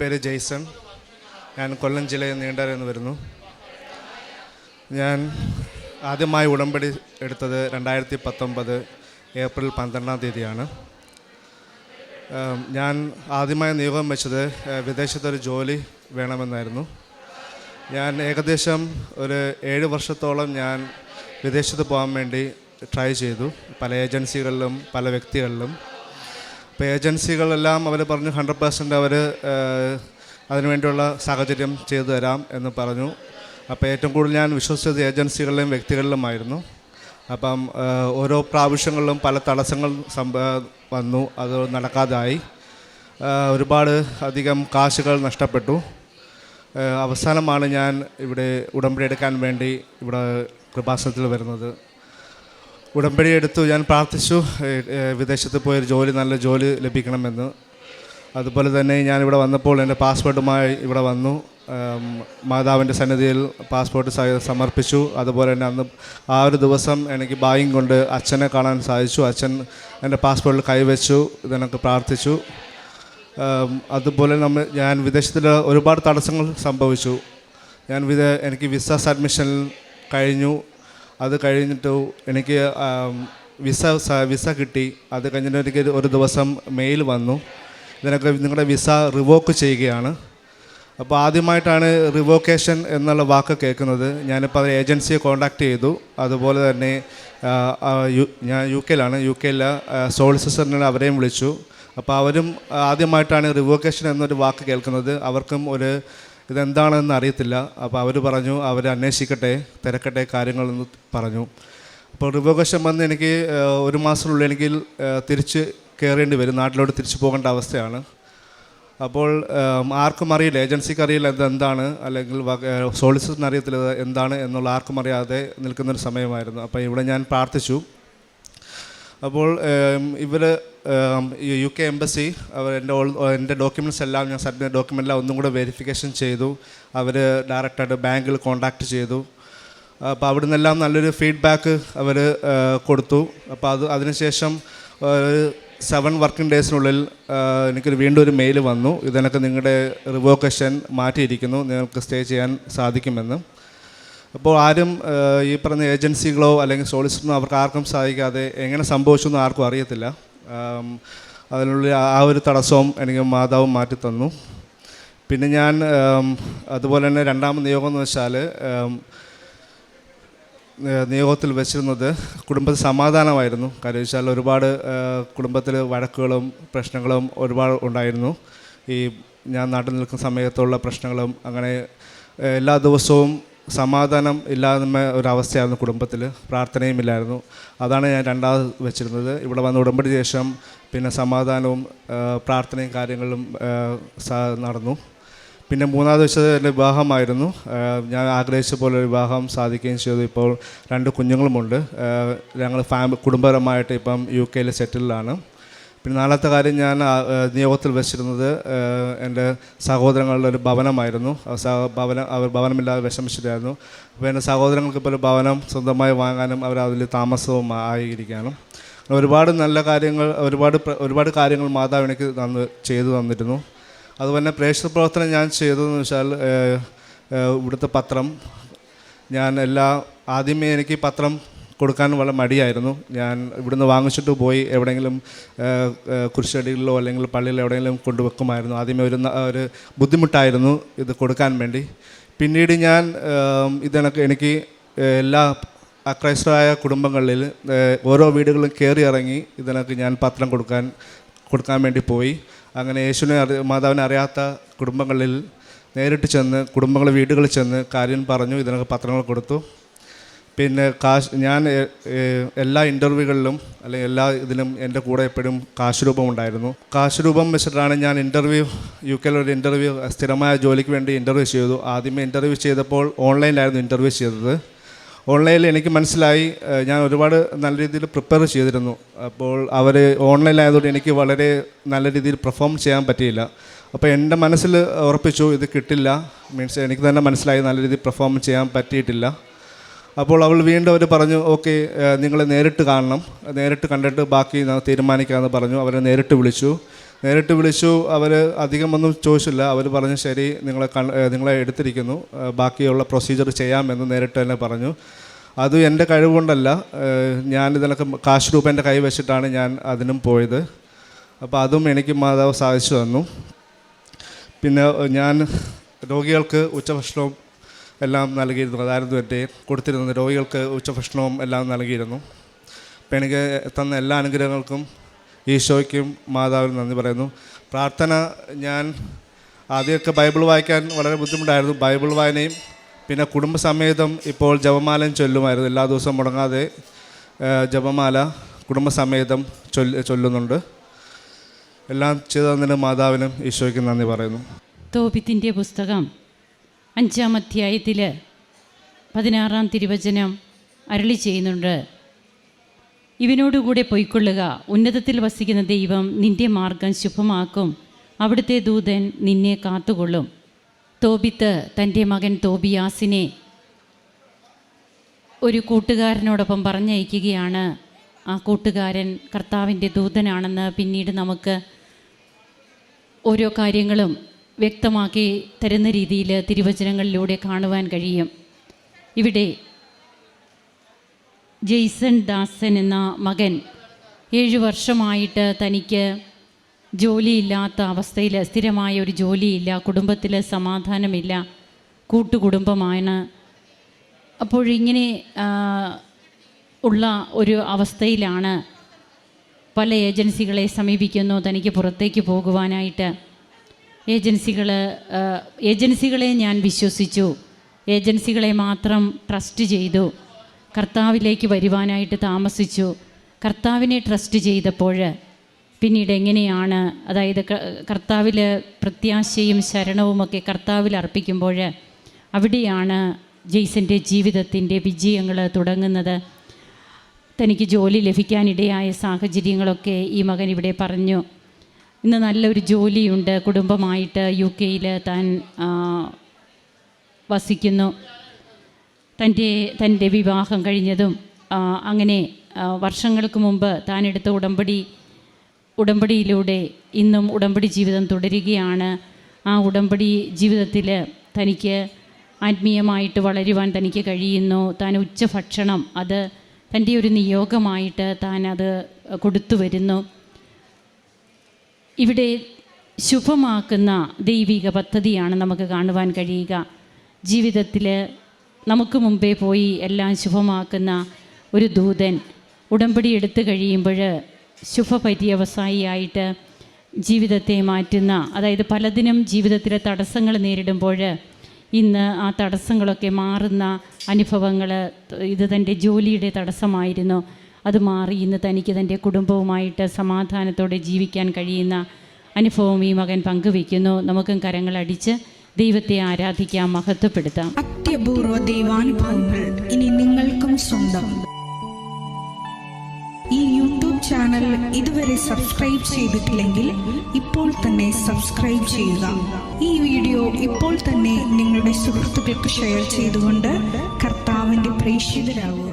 പേര് ജെയ്സൺ. ഞാൻ കൊല്ലം ജില്ലയിൽ നീണ്ടര എന്ന് വരുന്നു. ഞാൻ ആദ്യമായി ഉടമ്പടി എടുത്തത് രണ്ടായിരത്തി പത്തൊമ്പത് ഏപ്രിൽ പന്ത്രണ്ടാം തീയതിയാണ്. ഞാൻ ആദ്യമായി നിയോഗം വെച്ചത് വിദേശത്തൊരു ജോലി വേണമെന്നായിരുന്നു. ഞാൻ ഏകദേശം ഒരു ഏഴ് വർഷത്തോളം ഞാൻ വിദേശത്ത് പോകാൻ വേണ്ടി ട്രൈ ചെയ്തു. പല ഏജൻസികളിലും പല വ്യക്തികളിലും. അപ്പോൾ ഏജൻസികളെല്ലാം അവർ പറഞ്ഞു ഹൺഡ്രഡ് പെർസെന്റ് അവർ അതിനുവേണ്ടിയുള്ള സാഹചര്യം ചെയ്തു തരാം എന്ന് പറഞ്ഞു. അപ്പോൾ ഏറ്റവും കൂടുതൽ ഞാൻ വിശ്വസിച്ചത് ഏജൻസികളിലും വ്യക്തികളിലുമായിരുന്നു. അപ്പം ഓരോ പ്രാവശ്യങ്ങളിലും പല തടസ്സങ്ങൾ വന്നു. അത് നടക്കാതായി. ഒരുപാട് അധികം കാശുകൾ നഷ്ടപ്പെട്ടു. അവസാനമാണ് ഞാൻ ഇവിടെ ഉടമ്പടി എടുക്കാൻ വേണ്ടി ഇവിടെ കൃപാസനത്തിൽ വരുന്നത്. ഉടമ്പടി എടുത്തു. ഞാൻ പ്രാർത്ഥിച്ചു. വിദേശത്ത് പോയൊരു ജോലി നല്ല ജോലി ലഭിക്കണമെന്ന്. അതുപോലെ തന്നെ ഞാൻ ഇവിടെ വന്നപ്പോൾ എന്റെ പാസ്പോർട്ടുമായി ഇവിടെ വന്നു. മാതാവിന്റെ സന്നിധിയിൽ പാസ്പോർട്ട് സമർപ്പിച്ചു. അതുപോലെ തന്നെ അന്ന് ആ ഒരു ദിവസം എനിക്ക് ഭാഗ്യം കൊണ്ട് അച്ഛനെ കാണാൻ സാധിച്ചു. അച്ഛൻ എന്റെ പാസ്പോർട്ടിൽ കൈവച്ചു. ഇതെനിക്ക് പ്രാർത്ഥിച്ചു. അതുപോലെ നമ്മൾ ഞാൻ വിദേശത്തിൽ ഒരുപാട് തടസ്സങ്ങൾ സംഭവിച്ചു. ഞാൻ വിദേ എനിക്ക് വിസ സബ്മിഷൻ കഴിഞ്ഞു. അത് കഴിഞ്ഞിട്ട് എനിക്ക് വിസ വിസ കിട്ടി. അത് കഴിഞ്ഞിട്ട് എനിക്ക് ഒരു ദിവസം മെയിൽ വന്നു. ഇതിനൊക്കെ നിങ്ങളുടെ വിസ റിവോക്ക് ചെയ്യുകയാണ്. അപ്പോൾ ആദ്യമായിട്ടാണ് റിവോക്കേഷൻ എന്നുള്ള വാക്ക് കേൾക്കുന്നത്. ഞാനിപ്പോൾ അത് ഏജൻസിയെ കോൺടാക്റ്റ് ചെയ്തു. അതുപോലെ തന്നെ ഞാൻ യു കെയിലാണ് യു കെയിൽ സോളിസിറ്ററിനെ അവരെയും വിളിച്ചു. അപ്പോൾ അവരും ആദ്യമായിട്ടാണ് റിവോക്കേഷൻ എന്നൊരു വാക്ക് കേൾക്കുന്നത്. അവർക്കും ഒരു ഇതെന്താണെന്ന് അറിയത്തില്ല. അപ്പോൾ അവർ പറഞ്ഞു അവർ അന്വേഷിക്കട്ടെ തിരക്കട്ടെ കാര്യങ്ങളെന്ന് പറഞ്ഞു. അപ്പോൾ റിവോക്കേഷൻ വന്ന് എനിക്ക് ഒരു മാസത്തിനുള്ളിൽ എനിക്ക് തിരിച്ച് കയറേണ്ടി വരും. നാട്ടിലോട്ട് തിരിച്ചു പോകേണ്ട അവസ്ഥയാണ്. അപ്പോൾ ആർക്കും അറിയില്ല. ഏജൻസിക്ക് അറിയില്ല ഇത് എന്താണ് അല്ലെങ്കിൽ സോളിസിറ്ററിന് അറിയത്തില്ല എന്താണ് എന്നുള്ള ആർക്കും അറിയാതെ നിൽക്കുന്നൊരു സമയമായിരുന്നു. അപ്പോൾ ഇവിടെ ഞാൻ പ്രാർത്ഥിച്ചു. അപ്പോൾ ഇവർ യു കെ എംബസി അവർ എന്റെ ഓൾ എന്റെ ഡോക്യുമെന്റ്സ് എല്ലാം ഞാൻ സബ്മിറ്റ് ഡോക്യുമെന്റ് എല്ലാം ഒന്നും കൂടെ വെരിഫിക്കേഷൻ ചെയ്തു. അവർ ഡയറക്റ്റായിട്ട് ബാങ്കിൽ കോൺടാക്റ്റ് ചെയ്തു. അപ്പോൾ അവിടെ നിന്നെല്ലാം നല്ലൊരു ഫീഡ്ബാക്ക് അവർ കൊടുത്തു. അപ്പോൾ അത് അതിനുശേഷം സെവൻ വർക്കിംഗ് ഡേയ്സിനുള്ളിൽ എനിക്കൊരു വീണ്ടും ഒരു മെയിൽ വന്നു. ഇതിനൊക്കെ നിങ്ങളുടെ റിവോക്കേഷൻ മാറ്റിയിരിക്കുന്നു. നിങ്ങൾക്ക് സ്റ്റേ ചെയ്യാൻ സാധിക്കുമെന്ന്. അപ്പോൾ ആരും ഈ പറഞ്ഞ ഏജൻസികളോ അല്ലെങ്കിൽ സോളിസിറ്ററിനോ അവർക്ക് ആർക്കും സഹായിക്കാതെ എങ്ങനെ സംഭവിച്ചു എന്ന് ആർക്കും അറിയത്തില്ല. അതിനുള്ള ആ ഒരു തടസ്സവും എനിക്ക് മാതാവും മാറ്റി തന്നു. പിന്നെ ഞാൻ അതുപോലെ തന്നെ രണ്ടാമത് നിയോഗം എന്ന് വെച്ചാൽ നിയോഗത്തിൽ വെച്ചിരുന്നത് കുടുംബത്തിൽ സമാധാനമായിരുന്നു. കാര്യം വെച്ചാൽ ഒരുപാട് കുടുംബത്തിൽ വഴക്കുകളും പ്രശ്നങ്ങളും ഒരുപാട് ഉണ്ടായിരുന്നു. ഈ ഞാൻ നാട്ടിൽ നിൽക്കുന്ന സമയത്തുള്ള പ്രശ്നങ്ങളും അങ്ങനെ എല്ലാ ദിവസവും സമാധാനം ഇല്ലാതെ ഒരവസ്ഥയായിരുന്നു കുടുംബത്തിൽ. പ്രാർത്ഥനയും ഇല്ലായിരുന്നു. അതാണ് ഞാൻ രണ്ടാമത് വെച്ചിരുന്നത്. ഇവിടെ വന്ന ഉടമ്പടി ശേഷം പിന്നെ സമാധാനവും പ്രാർത്ഥനയും കാര്യങ്ങളും നടന്നു. പിന്നെ മൂന്നാമത് വെച്ചത് എന്റെ വിവാഹമായിരുന്നു. ഞാൻ ആഗ്രഹിച്ച പോലെ വിവാഹം സാധിക്കുകയും ചെയ്തു. ഇപ്പോൾ രണ്ട് കുഞ്ഞുങ്ങളുമുണ്ട്. ഞങ്ങൾ ഫാമിലി കുടുംബപരമായിട്ട് ഇപ്പം യു കെയിൽ സെറ്റിലാണ് പിന്നെ നാലാമത്തെ കാര്യം ഞാൻ നിയോഗത്തിൽ വെച്ചിരുന്നത് എന്റെ സഹോദരങ്ങളുടെ ഒരു ഭവനമായിരുന്നു. ഭവനം അവർ ഭവനമില്ലാതെ വിഷമിച്ചിട്ടായിരുന്നു. അപ്പോൾ എന്റെ സഹോദരങ്ങൾക്ക് ഇപ്പോൾ ഒരു ഭവനം സ്വന്തമായി വാങ്ങാനും അവർ അതിൽ താമസവും ആയിരിക്കാനും ഒരുപാട് നല്ല കാര്യങ്ങൾ ഒരുപാട് ഒരുപാട് കാര്യങ്ങൾ മാതാവ് എനിക്ക് തന്ന് ചെയ്തു തന്നിരുന്നു. അതുപോലെ പ്രേക്ഷക പ്രവർത്തനം ഞാൻ ചെയ്തതെന്ന് വെച്ചാൽ ഇവിടുത്തെ പത്രം. ഞാൻ എല്ലാ ആദ്യമേ എനിക്ക് പത്രം കൊടുക്കാൻ വളരെ മടിയായിരുന്നു. ഞാൻ ഇവിടുന്ന് വാങ്ങിച്ചിട്ട് പോയി എവിടെയെങ്കിലും കുരിശടികളിലോ അല്ലെങ്കിൽ പള്ളിയിലോ എവിടെയെങ്കിലും കൊണ്ടുവെക്കുമായിരുന്നു. ആദ്യമേ ഒരു ഒരു ബുദ്ധിമുട്ടായിരുന്നു ഇത് കൊടുക്കാൻ വേണ്ടി. പിന്നീട് ഞാൻ ഇതിനൊക്കെ എനിക്ക് എല്ലാ അക്രൈസ്തരായ കുടുംബങ്ങളിൽ ഓരോ വീടുകളും കയറി ഇറങ്ങി ഇതിനൊക്കെ ഞാൻ പത്രം കൊടുക്കാൻ കൊടുക്കാൻ വേണ്ടി പോയി. അങ്ങനെ യേശുവിനെ അറി മാതാവിനെ അറിയാത്ത കുടുംബങ്ങളിൽ നേരിട്ട് ചെന്ന് കുടുംബങ്ങളെ വീടുകളിൽ ചെന്ന് കാര്യം പറഞ്ഞു ഇതിനൊക്കെ പത്രങ്ങൾ കൊടുത്തു. പിന്നെ കാശ് ഞാൻ എല്ലാ ഇന്റർവ്യൂകളിലും അല്ലെങ്കിൽ എല്ലാ ഇതിലും എന്റെ കൂടെ എപ്പോഴും കാശ് രൂപം ഉണ്ടായിരുന്നു കാശ് രൂപം വെച്ചിട്ടാണ് ഞാൻ ഇന്റർവ്യൂ യു കെയിൽ ഒരു ഇന്റർവ്യൂ സ്ഥിരമായ ജോലിക്ക് വേണ്ടി ഇന്റർവ്യൂ ചെയ്തു. ആദ്യമേ ഇന്റർവ്യൂ ചെയ്തപ്പോൾ ഓൺലൈനിലായിരുന്നു ഇന്റർവ്യൂ ചെയ്തത്. ഓൺലൈനിൽ എനിക്ക് മനസ്സിലായി ഞാൻ ഒരുപാട് നല്ല രീതിയിൽ പ്രിപ്പയർ ചെയ്തിരുന്നു. അപ്പോൾ അവർ ഓൺലൈനിലായതുകൊണ്ട് എനിക്ക് വളരെ നല്ല രീതിയിൽ പെർഫോം ചെയ്യാൻ പറ്റിയില്ല. അപ്പോൾ എന്റെ മനസ്സിൽ ഉറപ്പിച്ചു ഇത് കിട്ടില്ല. മീൻസ് എനിക്ക് തന്നെ മനസ്സിലായി നല്ല രീതിയിൽ പെർഫോം ചെയ്യാൻ പറ്റിയിട്ടില്ല. അപ്പോൾ അവൾ വീണ്ടും അവർ പറഞ്ഞു ഓക്കെ നിങ്ങളെ നേരിട്ട് കാണണം. നേരിട്ട് കണ്ടിട്ട് ബാക്കി തീരുമാനിക്കാമെന്ന് പറഞ്ഞു. അവരെ നേരിട്ട് വിളിച്ചു. നേരിട്ട് വിളിച്ചു. അവർ അധികമൊന്നും ചോദിച്ചില്ല. അവർ പറഞ്ഞു ശരി നിങ്ങളെ നിങ്ങളെ എടുത്തിരിക്കുന്നു. ബാക്കിയുള്ള പ്രൊസീജിയർ ചെയ്യാമെന്ന് നേരിട്ട് തന്നെ പറഞ്ഞു. അത് എന്റെ കഴിവുകൊണ്ടല്ല. ഞാൻ ഇതിനൊക്കെ കാശ് രൂപ എന്റെ കൈ വെച്ചിട്ടാണ് ഞാൻ അതിനും പോയത്. അപ്പോൾ അതും എനിക്ക് മാതാവ് സാധിച്ചു തന്നു. പിന്നെ ഞാൻ രോഗികൾക്ക് ഉച്ചഭക്ഷണവും എല്ലാം നൽകിയിരുന്നു. അതായിരുന്നു എന്റെ കൊടുത്തിരുന്നത് രോഗികൾക്ക് ഉച്ചഭക്ഷണവും എല്ലാം നൽകിയിരുന്നു. അപ്പം എനിക്ക് തന്ന എല്ലാ അനുഗ്രഹങ്ങൾക്കും ഈശോയ്ക്കും മാതാവിനും നന്ദി പറയുന്നു. പ്രാർത്ഥന ഞാൻ ആദ്യമൊക്കെ ബൈബിൾ വായിക്കാൻ വളരെ ബുദ്ധിമുട്ടായിരുന്നു. ബൈബിൾ വായനയും പിന്നെ കുടുംബസമേതം ഇപ്പോൾ ജപമാലയും ചൊല്ലുമായിരുന്നു. എല്ലാ ദിവസവും മുടങ്ങാതെ ജപമാല കുടുംബസമേതം ചൊല്ല ചൊല്ലുന്നുണ്ട്. എല്ലാം ചെയ്തതിന് മാതാവിനും ഈശോയ്ക്കും നന്ദി പറയുന്നു. തോപിത്തിന്റെ പുസ്തകം അഞ്ചാം അധ്യായത്തിൽ പതിനാറാം തിരുവചനം അരളി ചെയ്യുന്നുണ്ട്. ഇവനോടുകൂടെ പൊയ്ക്കൊള്ളുക. ഉന്നതത്തിൽ വസിക്കുന്ന ദൈവം നിന്റെ മാർഗം ശുഭമാക്കും. അവിടുത്തെ ദൂതൻ നിന്നെ കാത്തുകൊള്ളും. തോബിത്ത് തന്റെ മകൻ തോബിയാസിനെ ഒരു കൂട്ടുകാരനോടൊപ്പം പറഞ്ഞയക്കുകയാണ്. ആ കൂട്ടുകാരൻ കർത്താവിന്റെ ദൂതനാണെന്ന് പിന്നീട് നമുക്ക് ഓരോ കാര്യങ്ങളും വ്യക്തമാക്കി തരുന്ന രീതിയിൽ തിരുവചനങ്ങളിലൂടെ കാണുവാൻ കഴിയും. ഇവിടെ ജെയ്സൺ ദാസൻ എന്ന മകൻ ഏഴു വർഷമായിട്ട് തനിക്ക് ജോലിയില്ലാത്ത അവസ്ഥയിൽ സ്ഥിരമായ ഒരു ജോലിയില്ല കുടുംബത്തിൽ സമാധാനമില്ല കൂട്ടുകുടുംബമാണ്. അപ്പോഴിങ്ങനെ ഉള്ള ഒരു അവസ്ഥയിലാണ് പല ഏജൻസികളെ സമീപിക്കുന്നു തനിക്ക് പുറത്തേക്ക് പോകുവാനായിട്ട്. ഏജൻസികൾ ഏജൻസികളെ ഞാൻ വിശ്വസിച്ചു. ഏജൻസികളെ മാത്രം ട്രസ്റ്റ് ചെയ്തു. കർത്താവിലേക്ക് വരുവാനായിട്ട് താമസിച്ചു. കർത്താവിനെ ട്രസ്റ്റ് ചെയ്തപ്പോൾ പിന്നീട് എങ്ങനെയാണ് അതായത് കർത്താവിൽ പ്രത്യാശയും ശരണവുമൊക്കെ കർത്താവിൽ അർപ്പിക്കുമ്പോൾ അവിടെയാണ് ജെയ്സന്റെ ജീവിതത്തിന്റെ വിജയങ്ങൾ തുടങ്ങുന്നത്. തനിക്ക് ജോലി ലഭിക്കാനിടയായ സാഹചര്യങ്ങളൊക്കെ ഈ മകൻ ഇവിടെ പറഞ്ഞു. ഇന്ന് നല്ലൊരു ജോലിയുണ്ട്. കുടുംബമായിട്ട് യു കെയിൽ താൻ വസിക്കുന്നു. തന്റെ തന്റെ വിവാഹം കഴിഞ്ഞതും അങ്ങനെ വർഷങ്ങൾക്ക് മുമ്പ് താൻ എടുത്ത ഉടമ്പടി ഉടമ്പടിയിലൂടെ ഇന്നും ഉടമ്പടി ജീവിതം തുടരുകയാണ്. ആ ഉടമ്പടി ജീവിതത്തിൽ തനിക്ക് ആത്മീയമായിട്ട് വളരുവാൻ തനിക്ക് കഴിയുന്നു. താൻ ഉച്ചഭക്ഷണം അത് തന്റെ ഒരു നിയോഗമായിട്ട് താൻ അത് കൊടുത്തു വരുന്നു. ഇവിടെ ശുഭമാക്കുന്ന ദൈവിക പദ്ധതിയാണ് നമുക്ക് കാണുവാൻ കഴിയുക. ജീവിതത്തിൽ നമുക്ക് മുമ്പേ പോയി എല്ലാം ശുഭമാക്കുന്ന ഒരു ദൂതൻ ഉടമ്പടി എടുത്തു കഴിയുമ്പോൾ ശുഭപര്യവസായിയായിട്ട് ജീവിതത്തെ മാറ്റുന്ന അതായത് പലതിനും ജീവിതത്തിലെ തടസ്സങ്ങൾ നേരിടുമ്പോൾ ഇന്ന് ആ തടസ്സങ്ങളൊക്കെ മാറുന്ന അനുഭവങ്ങൾ ഇത് തന്റെ ജോലിയുടെ തടസ്സമായിരുന്നു. അത് മാറി ഇന്ന് തനിക്ക് തന്റെ കുടുംബവുമായിട്ട് സമാധാനത്തോടെ ജീവിക്കാൻ കഴിയുന്ന അനുഭവം ഈ മകൻ പങ്കുവയ്ക്കുന്നു. നമുക്കും കരങ്ങളടിച്ച് ദൈവത്തെ ആരാധിക്കാം മഹത്വപ്പെടുത്താം. അത്യപൂർവ ദൈവാനുഭവങ്ങൾ ഇനി നിങ്ങൾക്കും സ്വന്തം. ഈ യൂട്യൂബ് ചാനൽ ഇതുവരെ സബ്സ്ക്രൈബ് ചെയ്തിട്ടില്ലെങ്കിൽ ഇപ്പോൾ തന്നെ സബ്സ്ക്രൈബ് ചെയ്യുക. ഈ വീഡിയോ ഇപ്പോൾ തന്നെ നിങ്ങളുടെ സുഹൃത്തുക്കൾക്ക് ഷെയർ ചെയ്തുകൊണ്ട് കർത്താവിന്റെ പ്രേക്ഷിതരാകുക.